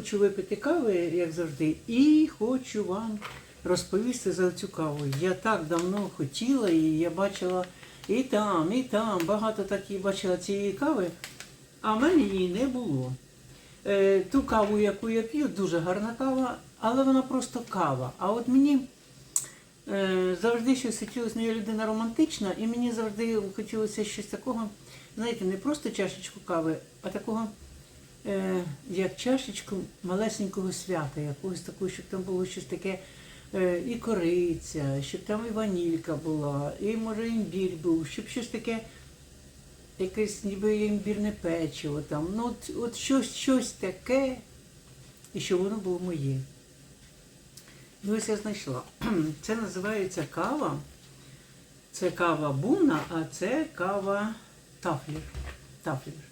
хочу випити кави, як завжди, і хочу вам розповісти за цю каву. Я так давно хотіла її, я бачила і там, і там, багато так бачила цієї кави, а в мене її не було. Е, ту каву, яку я п'ю, дуже гарна кава, але вона просто кава. А от мені е, завжди щось хотілося, ну я людина романтична, і мені завжди хотілося щось такого, знаєте, не просто чашечку кави, а такого, е, як чашечку малесенького свята, якогось такого, щоб там було щось таке. е, І кориця, щоб там і ванілька була, і може імбір був, щоб щось таке якесь ніби імбірне печиво там. Ну, от, от щось, щось таке, і що воно було моє. І ось я знайшла. Це називається кава. Це кава Буна, а це кава Тафлер. Тафлер.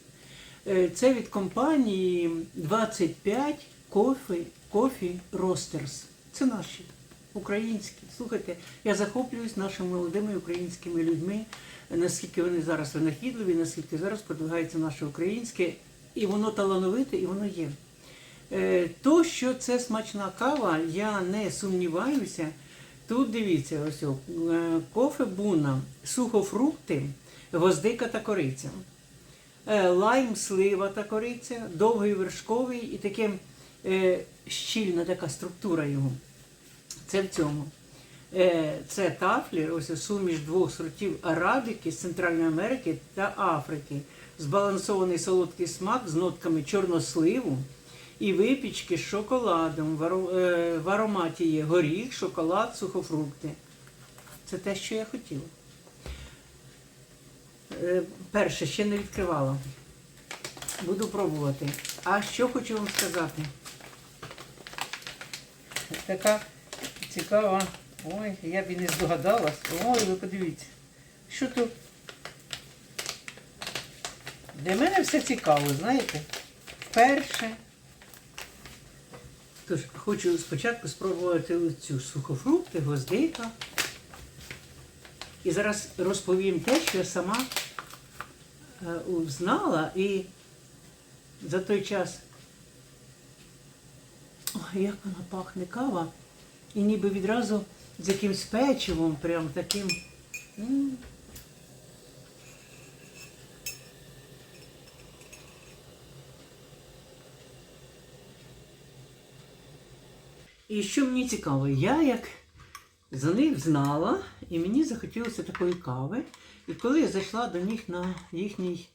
Е, Це від компанії 25 Coffee, Coffee Roasters. Це наші українські. Слухайте, я захоплююсь нашими молодими українськими людьми, наскільки вони зараз винахідливі, наскільки зараз продвигається наше українське, і воно талановите, і воно є. Е, То, що це смачна кава, я не сумніваюся. Тут дивіться, ось е, кофе буна, сухофрукти, гвоздика та кориця. Е, Лайм, слива та кориця, довгий вершковий і таке щільна така структура його. Це в цьому. Е, Це тафлі, ось суміш двох сортів арабіки з Центральної Америки та Африки. Збалансований солодкий смак з нотками чорносливу і випічки з шоколадом. В е, В ароматі є горіх, шоколад, сухофрукти. Це те, що я хотіла. Е, Перше, ще не відкривала. Буду пробувати. А що хочу вам сказати? Така цікава. Ой, я б і не здогадалась. Ой, ви подивіться. Що тут? Для мене все цікаво, знаєте? Вперше. Тож, хочу спочатку спробувати цю сухофрукти, гвоздика. І зараз розповім те, що я сама узнала і за той час. Ой, як вона пахне кава. І ніби відразу з якимсь печивом, прям таким. І що мені цікаво, я як за них знала, і мені захотілося такої кави. І коли я зайшла до них на їхній,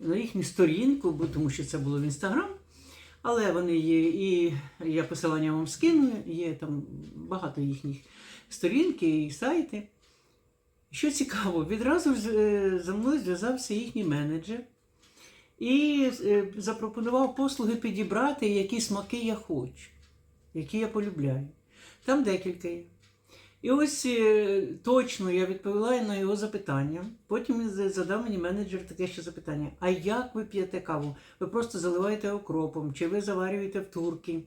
на їхню сторінку, бо тому що це було в інстаграм, але вони є, і я посилання вам скину, є там багато їхніх сторінки і сайти. Що цікаво, відразу е, за мною зв'язався їхній менеджер і е, запропонував послуги підібрати, які смаки я хочу, які я полюбляю. Там декілька є. І ось е, точно я відповіла на його запитання. Потім задав мені менеджер таке ще запитання: а як ви п'єте каву? Ви просто заливаєте окропом, чи ви заварюєте в турки,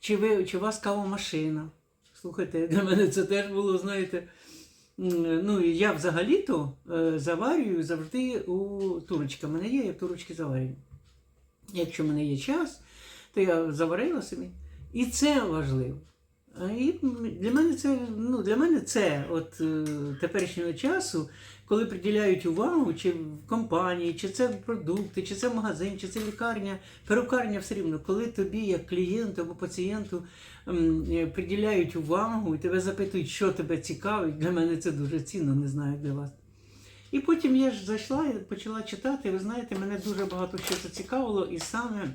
чи, ви, чи у вас кавомашина? Слухайте, для мене це теж було, знаєте. Ну, я взагалі-то е, заварюю завжди у турочка. У мене є, я в турочки заварюю. Якщо в мене є час, то я заварила собі. І це важливо. І для мене це, ну, для мене це от е, теперішнього часу, коли приділяють увагу, чи в компанії, чи це продукти, чи це магазин, чи це лікарня, перукарня все рівно, коли тобі, як клієнту або пацієнту, е, приділяють увагу і тебе запитують, що тебе цікавить, для мене це дуже цінно, не знаю для вас. І потім я ж зайшла і почала читати. Ви знаєте, мене дуже багато що зацікавило, і саме,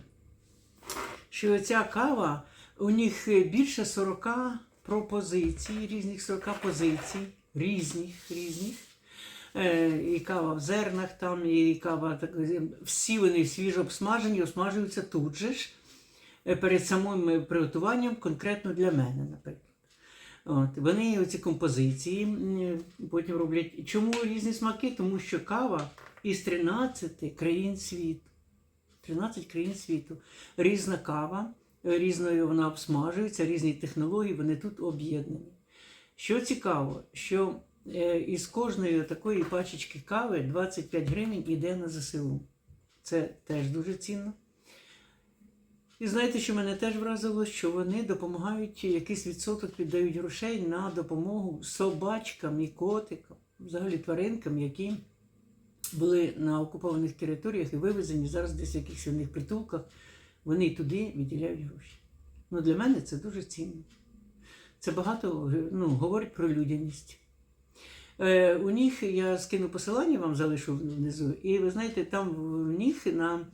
що ця кава, у них більше 40 пропозицій, різних 40 позицій, різних, різних. Е, І кава в зернах там, і кава так, всі вони свіжо обсмажені, обсмажуються тут же ж е, перед самим е, приготуванням, конкретно для мене, наприклад. От, вони ці композиції потім роблять. Чому різні смаки? Тому що кава із 13 країн світу. 13 країн світу. Різна кава, е, різною вона обсмажується, різні технології, вони тут об'єднані. Що цікаво, що е, із кожної такої пачечки кави 25 гривень йде на ЗСУ. Це теж дуже цінно. І знаєте, що мене теж вразило, що вони допомагають, якийсь відсоток віддають грошей на допомогу собачкам і котикам, взагалі тваринкам, які були на окупованих територіях і вивезені зараз десь в якихось притулках. Вони туди відділяють гроші. Ну, для мене це дуже цінно. Це багато ну, говорить про людяність. Е, у них я скину посилання, вам залишу внизу, і ви знаєте, там в них на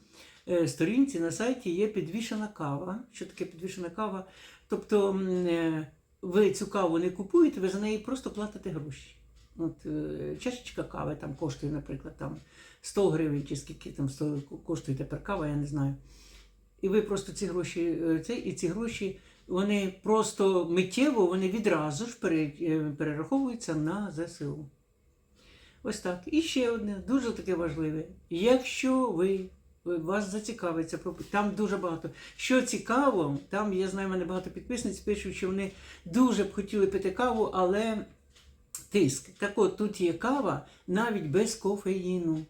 е, сторінці на сайті є підвішена кава. Що таке підвішена кава? Тобто е, ви цю каву не купуєте, ви за неї просто платите гроші. От, е, чашечка кави там коштує, наприклад, там 100 гривень чи скільки там 100 коштує тепер кава, я не знаю. І ви просто ці гроші, е, це, і ці гроші, вони просто миттєво, вони відразу ж е, перераховуються на ЗСУ. Ось так. І ще одне, дуже таке важливе. Якщо ви вас зацікавиться, там дуже багато. Що цікаво, там я знаю, мене багато підписниць пишуть, що вони дуже б хотіли пити каву, але тиск. Так от тут є кава навіть без кофеїну.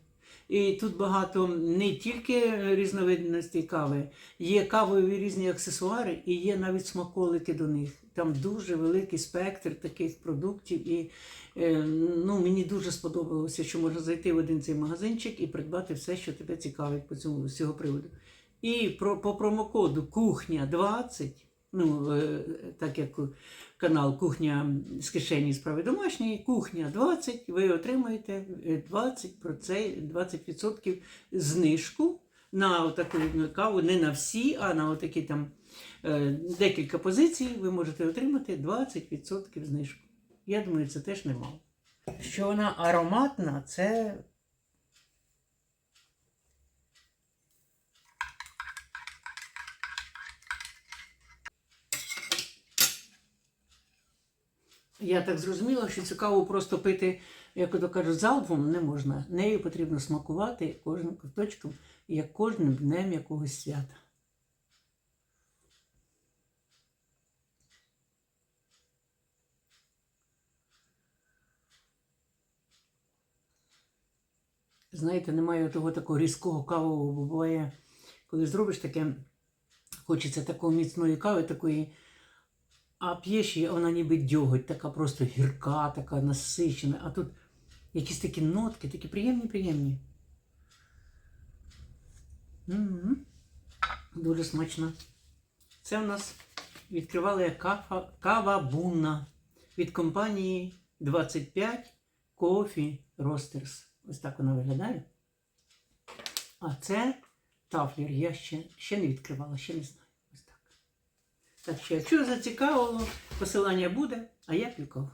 І тут багато не тільки різновидностей кави, є кавові різні аксесуари і є навіть смаколики до них. Там дуже великий спектр таких продуктів. І е, ну, мені дуже сподобалося, що можна зайти в один цей магазинчик і придбати все, що тебе цікавить по цьому з цього приводу. І про, по промокоду Кухня 20, ну, так як канал Кухня з кишені справи домашньої, кухня 20, ви отримаєте е, 20%, 20% знижку на таку каву, не на всі, а на отакі там е, декілька позицій ви можете отримати 20% знижку. Я думаю, це теж немало. Що вона ароматна, це Я так зрозуміла, що цю каву просто пити, як то кажуть, залпом не можна. Нею потрібно смакувати кожним ковточком, як кожним днем якогось свята. Знаєте, немає того такого різкого кавового, бо буває, коли зробиш таке, хочеться такої міцної кави, такої. А п'єш вона ніби дьоготь, така просто гірка, така насичена. А тут якісь такі нотки, такі приємні, приємні. М-м. Дуже смачно. Це в нас відкривали як кафа, кава Бунна від компанії 25 Coffee Roasters. Ось так вона виглядає. А це тафлер. Я ще, ще не відкривала, ще не знаю. Так. Що, якщо зацікавило, посилання буде, а я пікав.